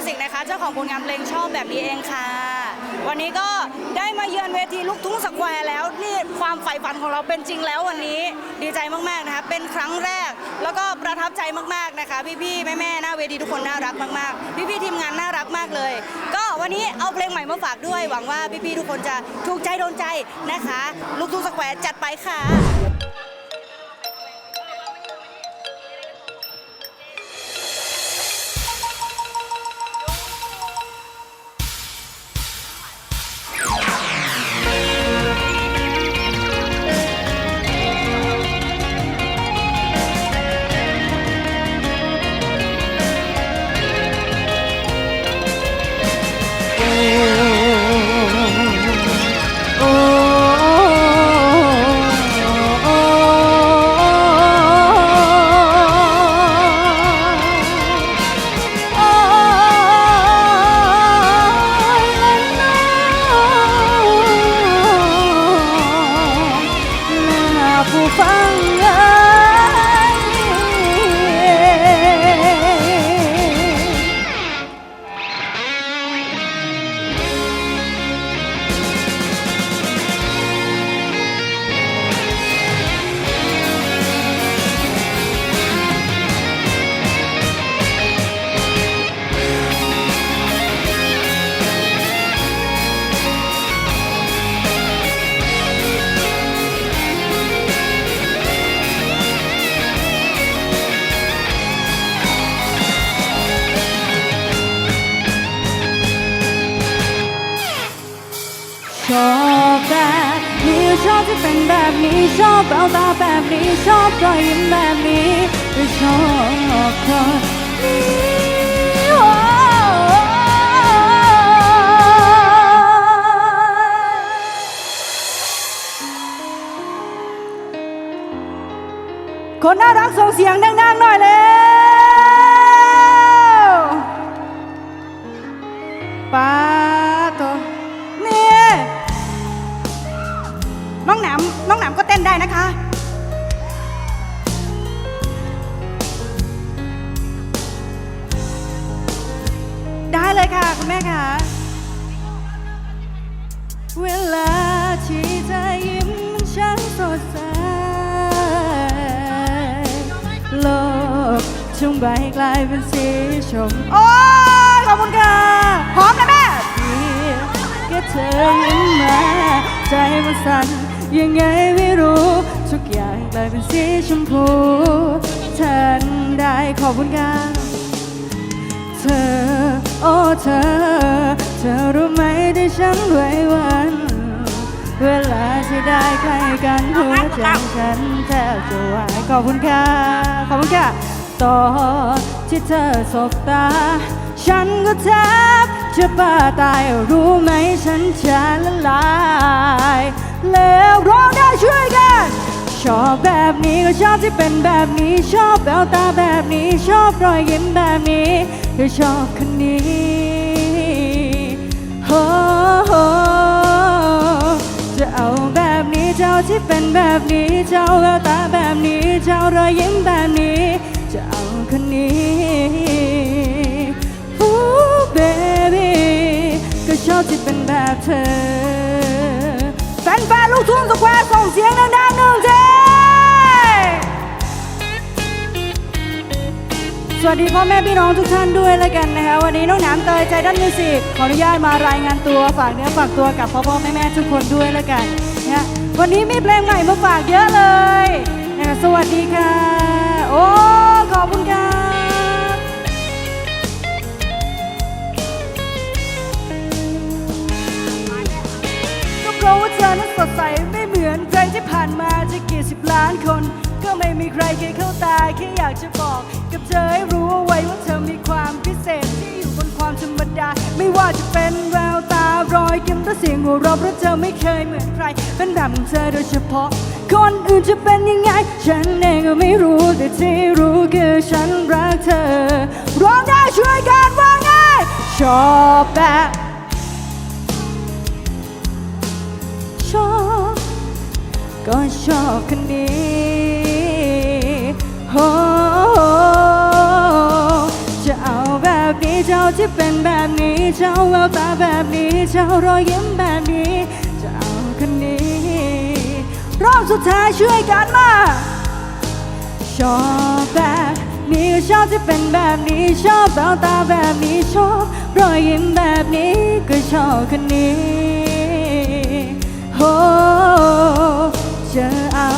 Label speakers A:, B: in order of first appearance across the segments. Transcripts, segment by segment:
A: มิวสิกนะคะเจ้าของผลงานเพลงชอบแบบนี้เองค่ะ วันนี้ก็ได้มาเยือนเวทีลูกทุ่งสแควร์แล้วนี่ความใฝ่ฝันของเราเป็นจริงแล้ววันนี้ดีใจมากๆนะคะเป็นครั้งแรก แล้วก็ประทับใจมากๆนะคะ พี่ๆแม่ๆหน้าเวทีทุกคนน่ารักมากๆ พี่ๆทีมงานน่ารักมากเลย ก็วันนี้เอาเพลงใหม่มาฝากด้วย หวังว่าพี่ๆทุกคนจะถูกใจโดนใจนะคะ ลูกทุ่งสแควร์จัดไปค่ะ
B: ชอบแววตาแบบนี้ ชอบรอยยิ้มแบบนี้หรือชอบคนนี้โอ้คนน่ารักส่งเสียงดังๆหน่อยเลย ได้นะคะ ได้เลยค่ะ คุณแม่ค่ะ เวลาที่เธอยิ้มมันช่างสดใส โลกช่วงใบกลายเป็นสีชมโอ้ยขอบคุณค่ะหอมนะแม่ เพียงแค่เธอยิ้มมาใจมันสั่น ยังไงไม่รู้ ทุกอย่างกลายเป็นสีชมพูทันได้ขอบคุณค่ะเธอ โอ้เธอ เธอรู้ไหมที่ฉันไว้วัน เวลาที่ได้ใกล้กันหัวใจฉันแทบจะวายขอบคุณค่ะ ขอบคุณค่ะตอนที่เธอสบตา ฉันก็แทบจะบ้าตายรู้ไหมฉันจะละลาย แล้วร้องได้ช่วยกัน ชอบแบบนี้ก็ชอบที่เป็นแบบนี้ ชอบแววตาแบบนี้ ชอบรอยยิ้มแบบนี้ก็ชอบคนนี้โอ้โหจะเอาแบบนี้เจ้าที่เป็นแบบนี้ เจ้าแววตาแบบนี้ เจ้ารอยยิ้มแบบนี้ จะเอาคนนี้โอ้ baby ก็ชอบที่เป็นแบบเธอ แฟนๆลูกทุ่งสแควร์ส่งเสียงดังๆหนึ่งทีสวัสดีพ่อแม่พี่น้องทุกท่านด้วยแล้วกันนะคะวันนี้น้องหนามเตยใจด้านมิวสิกขออนุญาตมารายงานตัวฝากเนื้อฝากตัวกับพ่อพ่อแม่แม่ทุกคนด้วยแล้วกันนะวันนี้มีเพลงใหม่มาฝากเยอะเลยนะคะสวัสดีค่ะ โอ้ขอบคุณค่ะ เพราะว่าเธอนั้นสดใสไม่เหมือนใจที่ผ่านมาจะกี่สิบล้านคน ก็ไม่มีใครเคยเข้าตาแค่อยากจะบอกกับเธอให้รู้เอาไว้ว่าเธอมีความพิเศษที่อยู่บนความธรรมดา ไม่ว่าจะเป็นแววตารอยยิ้มและเสียงหัวเราะเพราะเธอไม่เคยเหมือนใคร เป็นแบบของเธอโดยเฉพาะ คนอื่นจะเป็นยังไง ฉันเองก็ไม่รู้แต่ที่รู้คือฉันรักเธอร้องได้ช่วยกันว่าไงชอบแบบ ก็ชอบคนนี้โอ้จะเอาแบบนี้เจ้าที่เป็นแบบนี้ เจ้าแววตาแบบนี้ เจ้ารอยยิ้มแบบนี้ จะเจ้าคนนี้ รอบสุดท้ายช่วยกันมาชอบแบบนี้ชอบที่เป็นแบบนี้ชอบแววตาแบบนี้ชอบรอยยิ้มแบบนี้ก็ชอบคนนี้โอ้ จะเอา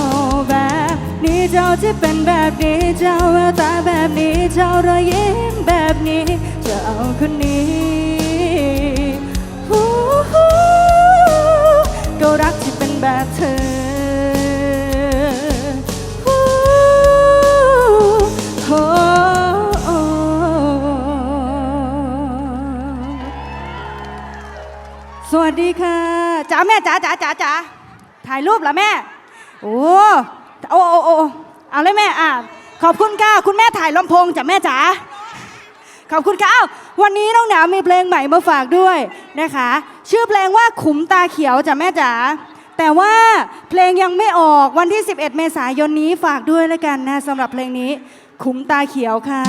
B: แบบนี้เจ้าที่เป็นแบบนี้เจ้าแววตาแบบนี้เจ้ารอยยิ้มแบบนี้จะเอาคนนี้ก็รักที่เป็นแบบเธอสวัสดีค่ะจ๋าแม่จ๋าจ๋าจ๋าจ๋าถ่ายรูปเหรอแม่ โอ้โอ้โอ้โอ้เอาเลยแม่อะขอบคุณค่ะ คุณแม่ถ่ายลำโพงจ้ะแม่จ๋าขอบคุณค่ะอ้าววันนี้น้องหนาวมีเพลงใหม่มาฝากด้วยนะคะ ชื่อเพลงว่าขุมตาเขียวจ้ะแม่จ๋าแต่ว่าเพลงยังไม่ออกวันที่ 11 เมษายนนี้ฝากด้วยแล้วกันนะสำหรับเพลงนี้ ขุมตาเขียวค่ะ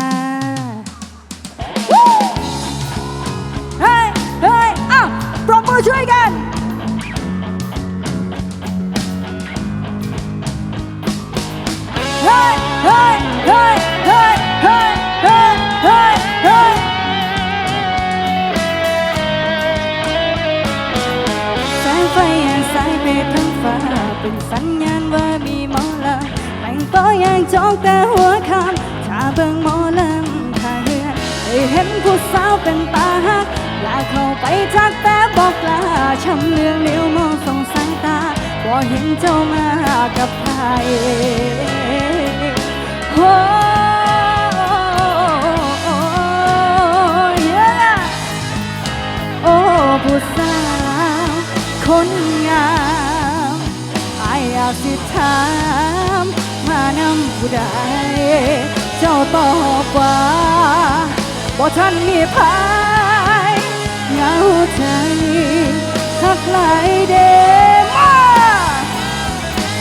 B: เฮ้ยเฮ้ยอ้าวปรบมือช่วยกัน เฮ้ยเฮ้ยเฮ้ยเฮ้ยเฮ้ยเฮ้ยเฮ้ยสายไฟยังสายไปทั้งฟ้าเป็นสัญญาณว่ามีหมอลำแต่งตัวยังจองแต่หัวคำถ้าเบิ่งหมอลำข้าเฮือนได้เห็นผู้สาวเป็นตาหักลาเข้าไปทักแต่บอกลาช้ำเลืองเลี้ยวมองส่งสายตาบ่เห็นเจ้ามากับใคร โอ้ยโอ้ผู้สาวคนงามอายอยากสิถามมานำผู้ใด เจ้าตอบว่าบ่ทันมีภายเหงาใจทักหลายเดม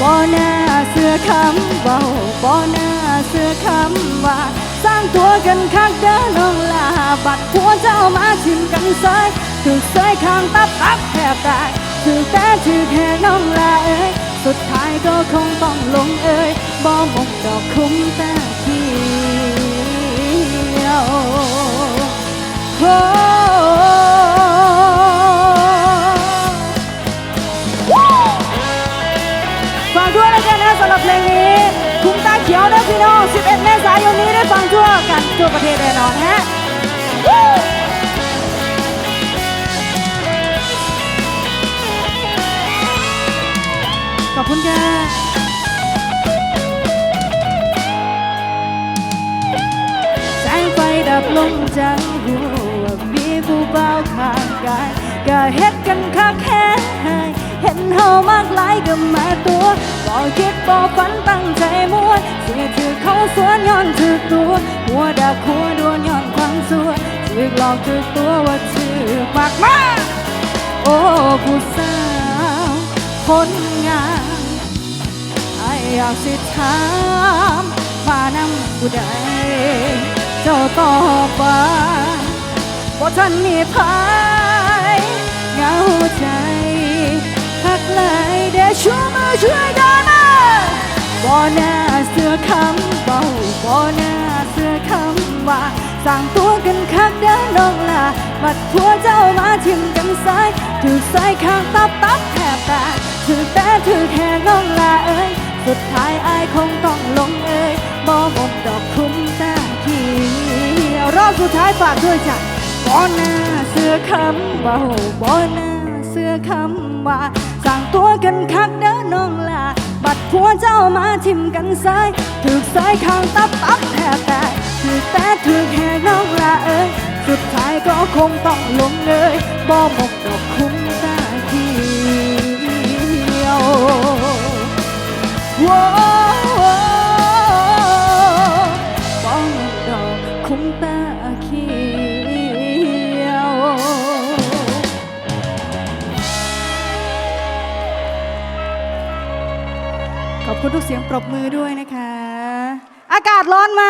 B: บ่น่าเสือคำเบาบ่น่า เสือคำว่า สร้างตัวกันคักเด้อน้องลา บัดหัวเจ้ามาทิมกันเซยถูกเซยข้างตับตับแทบตายถือแต่ถือแค่น้องลาเอ้ยสุดท้ายก็คงต้องลงเอ้ยบ่มงดอกคุ้มแตาเขียวโอ้ เขียวนะพี่น้อง 11 เมษายนนี้ได้ฟังทั่วกันทั่วประเทศแน่นอนฮะขอบคุณค่ะแสงไฟดับลงจังหัวมีผู้เบาข้างกายก็เฮ็ดกันคักแค่ให้เห็นเฮามากหลายก็มาตัว บ่คิดบ่ฝันตั้งใจม้วนสิถือเขาสวนย้อนถือตัวหัวดักหัวดวนย้อนความสัวถือหลอกถือตัวว่าถือมากมาโอ้ผู้สาวคนงามไออยากสิถามมานำผู้ใดเจ้าตอบว่าบ่ทันมีภายเหงาใจหักไหลายเดช่วยมือช่วย อคำเบาบ่น่าเสือคำว่าสร้างตัวกันคักเด้อน้องลาบัดทัวเจ้ามาทิมกันซ้ายถือสายข้างตับตับแทบแตกถือแต่ถือแค่น้องลาเอ้ยสุดท้ายอายคงต้องลงเอ้ยบ่หมดดอกคุ้มตาขียวรอบสุดท้ายฝากด้วยจ้ะบ่หน้าเสือคำเบาบ่หน้าเสือคำว่าสั่งตัวกันคักเด้อน้อง ดผัวเจ้ามาทิมกันซ้ายถูกซ้ายข้างตับตับแทบแตกถูกแต่ถูกแหกน้องละเอ้ยสุดท้ายก็คงต้องลงเลยบ่หมกดอกคุ้มตาเดียวว้าว คุณทุกเสียงปรบมือด้วยนะคะ อากาศร้อนไหม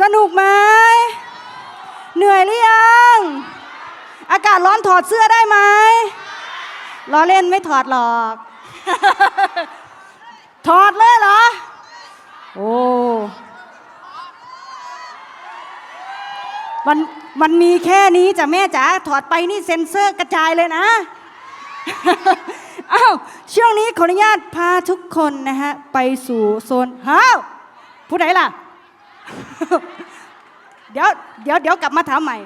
B: สนุกไหม เหนื่อยหรือยัง อากาศร้อนถอดเสื้อได้ไหมล้อเล่นไม่ถอดหรอก ถอดเลยเหรอ โอ้มันมันมีแค่นี้จ้ะแม่จ๋าถอดไปนี่เซ็นเซอร์กระจายเลยนะ อ้าวช่วงนี้ขออนุญาตพาทุกคนนะฮะไปสู่โซนฮ้าวผู้ใดล่ะ เดี๋ยวเดี๋ยวเดี๋ยวกลับมาถามใหม่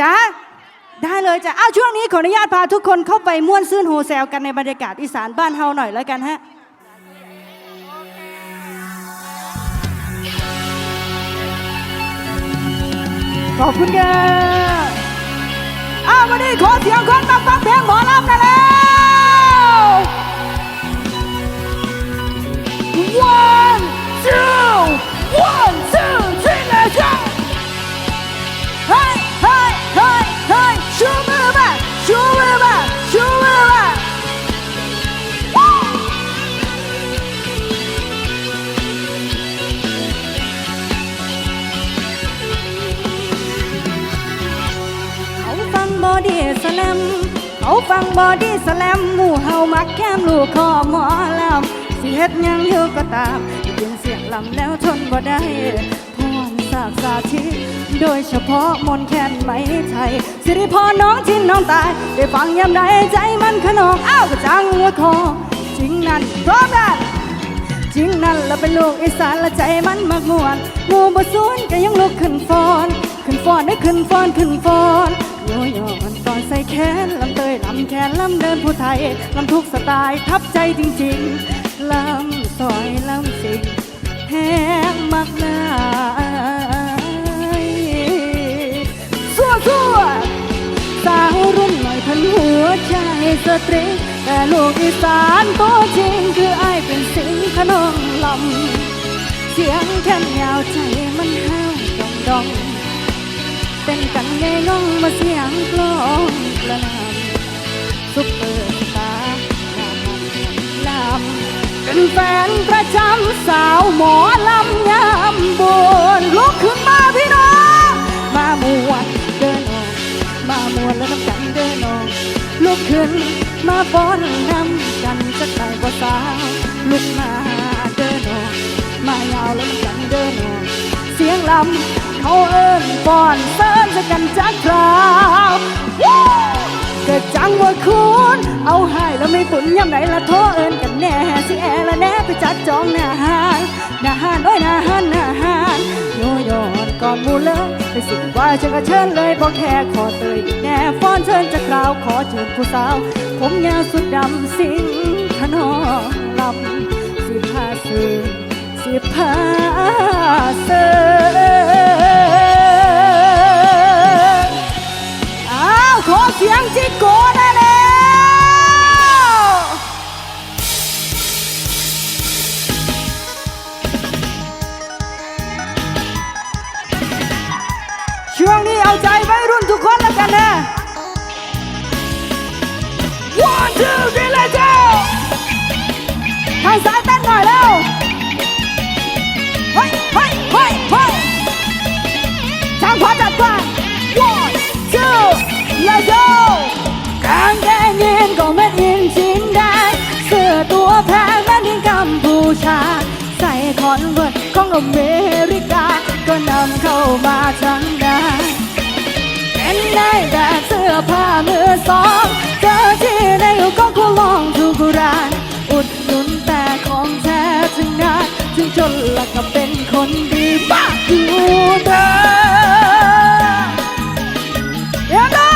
B: จ้าได้เลยจ้ะอ้าวช่วงนี้ขออนุญาตพาทุกคนเข้าไปม่วนซื่นโฮเซลกันในบรรยากาศอีสานบ้านเฮาหน่อยแล้วกันฮะขอบคุณค่ะอ้าววันนี้ขอเสียงคนมาฟังเพลงหมอลำกันแล้ว เฉพาะมนแคนไหมไทย สิริพรน้องทิ้นน้องตาย ได้ฟังยามใดใจมันขนองอ้าวกระจังว่าคอจริงนั่นพร้อมกันจริงนั่นละเป็นลูกอีสานละใจมันมักมวนหมู่บ่สูนก็ยังลุกขึ้นฟอน ขึ้นฟอนได้ขึ้นฟอนขึ้นฟอนโยย่มันตอนใส่แขนลำเตยลำแขนลำเดินผู้ไทยลำทุกสไตล์ทับใจจริง ๆลำซอยลำสิงแห้งมักหลา สัวสัวสาวรุ่นหม่พันหัวใจสตรีแต่ลูกอีสานตัวจริงคือไอายเป็นสิงขนองลำเสียงแค่นยาวใจมันห้าวดองดองเป็นกันไงน้องมาเสียงกลองกระนำซุปเปอร์สตาร์ลำเป็นแฟนประจำสาวหมอลำยามบนลุกขึ้นมาพี่น้องมามวนเดินออก มวนแล้วน้ำกันเดินออกลุกขึ้นมาฟ้อนน้ำกันสักหน่อยบ่สาวลุกมาเดินออกมายาวแล้วน้ำกันเดินออกเสียงลำเขาเอิ้นฟ้อนเซิร์นจะกันจักคราวเกิดจังว่าคุณเอาให้แล้วไม่ปุ่นยำไหนละโทรเอิ้นกันแน่สิแอละแน่ไปจัดจองหน้าหานหน้าหานโอ้ยหน้าหานหน้าหานโยโย่อนก่อนหมูเลย ไปสิว่าฉันก็เชิญเลยบอกแค่ขอเตยแน่ฟ้อนเชิญจะคราวขอเชิญผู้สาว ผมยาวสุดดำสิงขนองลำสิพาซื้อสิพาเสอ้าวขอเสียงจิโก้ กคนแล้วกันนะ one two three let's go ทางซ้ายเต้นหน่อยเร็วเฮ้ยเฮ้ยเฮ้ยเฮ้ยช่างขวาจัดการ one two let's go กางเกงยีนก็ไม่อินชินได้ เสื้อตัวแพงแม่นินกัมพูชา ใส่คอนเวิร์ตของอเมริกา ก็นำเข้ามาทั้งได้น ได้แต่เสื้อผ้ามือสองเจอที่ในก็คูลองทุกร้านอุดหนุนแต่ของแท้ถึงนั้นถึงจนละก็เป็นคนดีมากอยู่เด้อเดี๋ยวนะ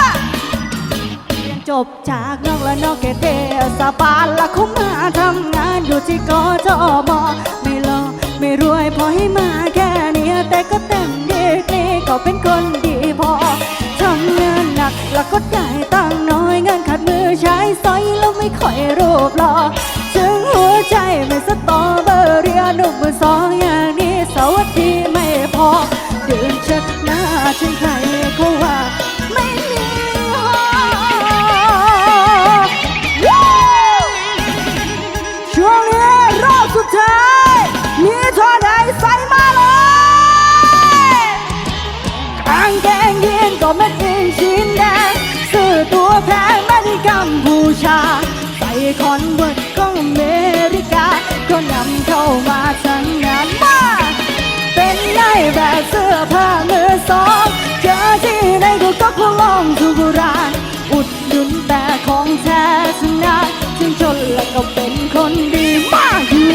B: เรียนจบจากนอกและนอกเกตเทศบาล ก็ได้ตังน้อยเงินขาดมือใช้สอยแล้วไม่ค่อยรูปหล่อถึงหัวใจไม่สตอเบอร์เรียนุ่มมือสอง เข้ามาทั้งงานมาเป็นนายแบบเสื้อผ้ามือสองเจอที่ไหนก็ก็คลองทุกร้าน อุดหนุนแต่ของแท้ชนะถึงจนแล้วก็เป็นคนดีมากอยู่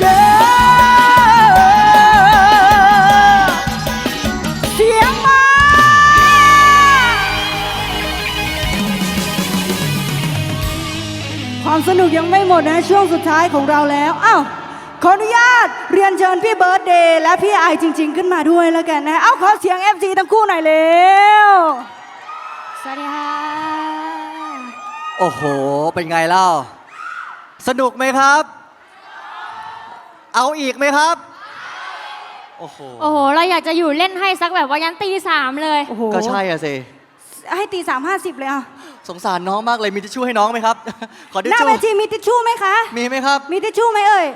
B: เด้อเสียงมาความสนุกยังไม่หมดนะช่วงสุดท้ายของเราแล้ว อ้าว ออนุญาตเรียนเชิญพี่เบิร์ดเดย์และพี่ไอายจริง ๆ ขึ้นมาด้วยแล้วกันนะ เอาขอเสียง FC ทั้งคู่หน่อยเร็ว
C: สวัสดีค่ะ
D: โอ้โห เป็นไงเล่า สนุกไหมครับ เอาอีกไหมครับ โอ้โห
C: โอ้โห เราอยากจะอยู่เล่นให้สักแบบว่ายันตีสามเลย
B: โอ้โห
D: ก็ใช่อะสิ
B: ให้ตีสามห้าสิบเลยอะ
D: สงสารน้องมากเลยมีทิชชู่ให้น้องไหมครับ ขอทิช
B: หน้า
D: ชู่
B: เวทีมีทิชชู่ไหมคะ
D: มีไหมครับ
B: มีทิชชู่ไหมเอ่ย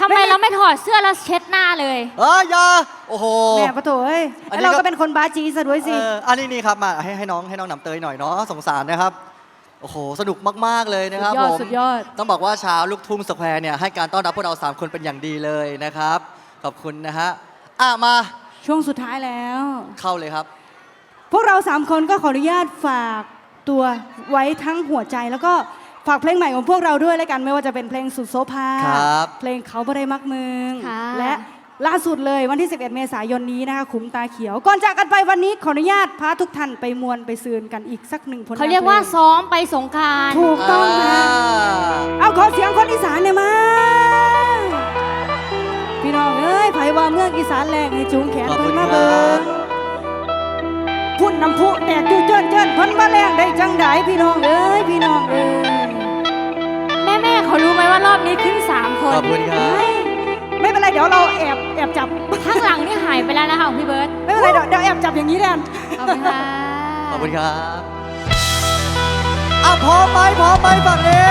C: ทำไมเราไม่ถอดเสื้อแล้วเช็ดหน้าเลย
D: เอ้ยอยาโอ้โห
B: แหม่ปะโถเอ้ย
D: อันนี้
B: เรา
D: ก็
B: ก็เป็นคนบาจีซะด้วยสิ
D: เอออันนี้นี่ครับมาให้ให้น้องให้น้องหนำเตยหน่อยเนาะสงสารนะครับโอ้โหสนุกมากๆเลยนะครับ
B: สุดยอด
D: ผม
B: สุดยอด
D: ต้องบอกว่าชาวลูกทุ่งสแควร์เนี่ยให้การต้อนรับพวกเราสามคนเป็นอย่างดีเลยนะครับขอบคุณนะฮะอะมา
B: ช่วงสุดท้ายแล้ว
D: เข้าเลยครับ
B: พวกเราสามคนก็ขออนุญาตฝากตัวไว้ทั้งหัวใจแล้วก็ ฝากเพลงใหม่ของพวกเราด้วยแล้วกันไม่ว่าจะเป็นเพลงสุดโซภา
D: ครับ
B: เพลงเขาบ่ได้มักมึง
C: ค่ะ
B: และล่าสุดเลยวันที่ 11 เมษายนนี้นะคะขุมตาเขียว ก่อนจากกันไปวันนี้ขออนุญาตพาทุกท่านไปมวนไปซืนกันอีกสักหนึ่งผลงาน
C: เขาเรียกว่า
B: พลง
C: ซ้อมไปสงกราร
B: ถูกต้องนะเอาขอเสียงคนอีสานหน่อยมา พี่น้องเอ้ยไผว่าเมืองอีสานแรงให้จูงแขน
D: ขอบคุ
B: เพิ่น
D: ณ
B: มา
D: ครั
B: เบิ่ง
D: บ
B: พุ่ นน้ำพุแตกจู่เจิ้นเจิ้นเพิ่นมาแรงได้จังไดพี่น้องเอ้ยพี่น้องเอ้ย
C: แม่แม่ๆเขารู้ไหมว่ารอบนี้ขึ้นสามคน
D: ขอบคุณครับ
B: ไม่ไม่เป็นไรเดี๋ยวเราแอบแอบจับ
C: ข้างหลังนี่หายไปแล้วนะคะของพี่เบิร์ต
B: ไม่เป็นไรเดี๋ยวเดี๋ยวแอบจับอย่างนี้แทน
C: ขอบคุณค่ะ
D: ขอบคุณครับอะพร้อมไหมพร้อมไหมฝั่งนี้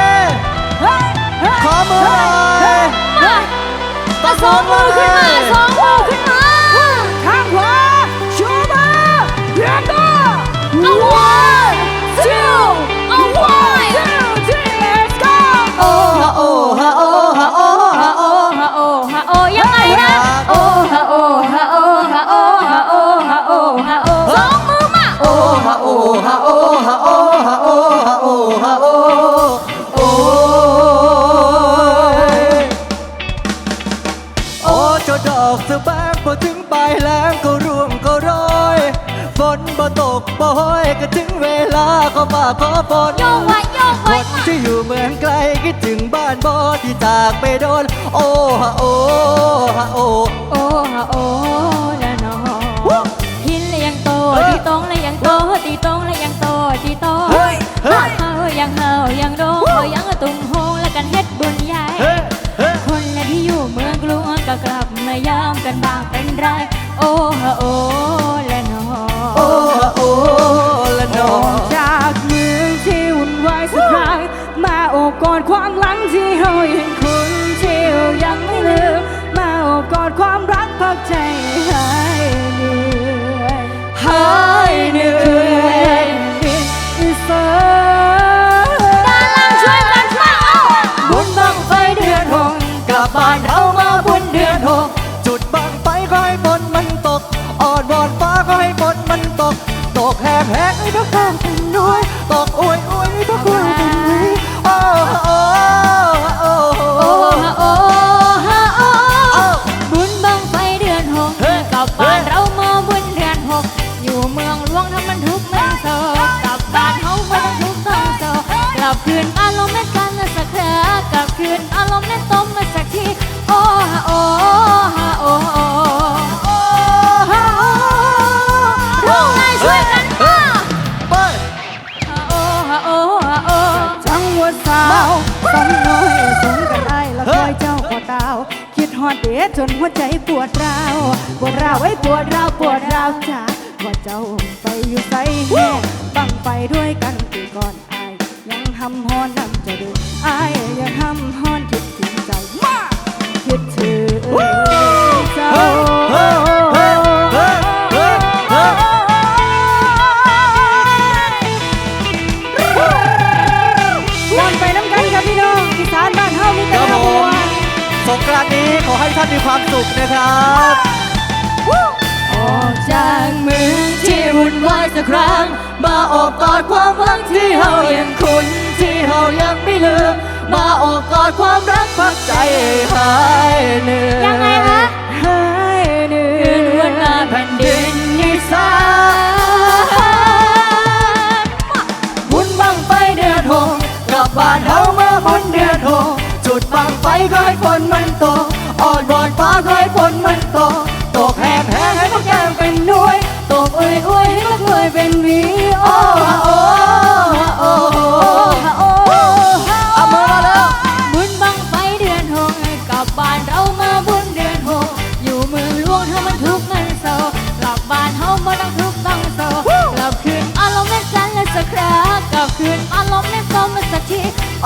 B: เฮ้ยเฮ้ย
D: ขอมือหน่อย
C: มามาสองมือขึ้นมาสองมือขึ้นมา
B: เลา
D: ก็มาขอฝน
C: โยกไว้โยก
D: ค
C: ไว้
D: นที่อยู่เมืองไกลคิดถึงบ้านบอที่จากไปโดน โอ้ฮะโอ้ฮะโอ้
C: โอ้ฮะโอ้ละนอหินเลยยังโต
D: เฮ้ย
C: ตีตรงเลยยังโตตีตรงเลยยังโตตีโต
D: เฮ้ยเฮ้ย
C: เฮายังเฮายังโดงเฮายังตุ่มโฮงแล้วกันเฮ็ดบุญใหญ่
D: เฮ้ยเฮ้ย
C: คนละที่อยู่เมืองกรุงก็กลับมายามกันบางเป็นไร โอ้ฮะโอ้ล
B: ก
D: ตกแหกแหก
C: ไอ้
B: จนหัวใจปวดร้าวปวดร้าวไอ้ปวดร้าวปวดร้าวจ้าว่าเจ้าไปอยู่ไสแห่บังไปด้วยกันปีก่อนอายยังทำฮอนนำจะดูอายยังทำฮอนคิดถึงใจมากคิดถึง
C: มีความสุขนะครับ
E: ออกจากเมืองที่วุ่นวายสักครั้ง
C: มาโอบกอดความหวังที่เฮายังคุ้นที่เฮายังไม่ลืม มาโอบกอดความรักพักใจหายเหนื่อย
E: ยังไงคะ
B: หายเหนื่อ
E: คืนวันหน้ายแผ่นดินอีสาน
C: บุญบังไฟเดือนหกกลับบ้านเฮามาบุญเดือนหกจุดบังไฟก็ให้ฝนมันตก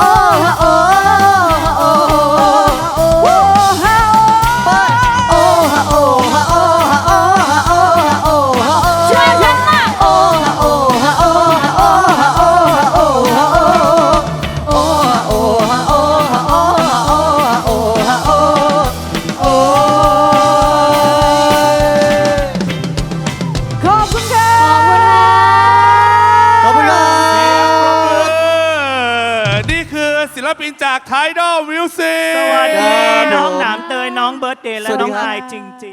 D: 어 มิวสิก
A: สวัสดีน้องหนามเตยน้องเบิร์ดเดย์และ
C: สวัสดี
A: น้อง
C: ครับ
A: ไอายจริงๆ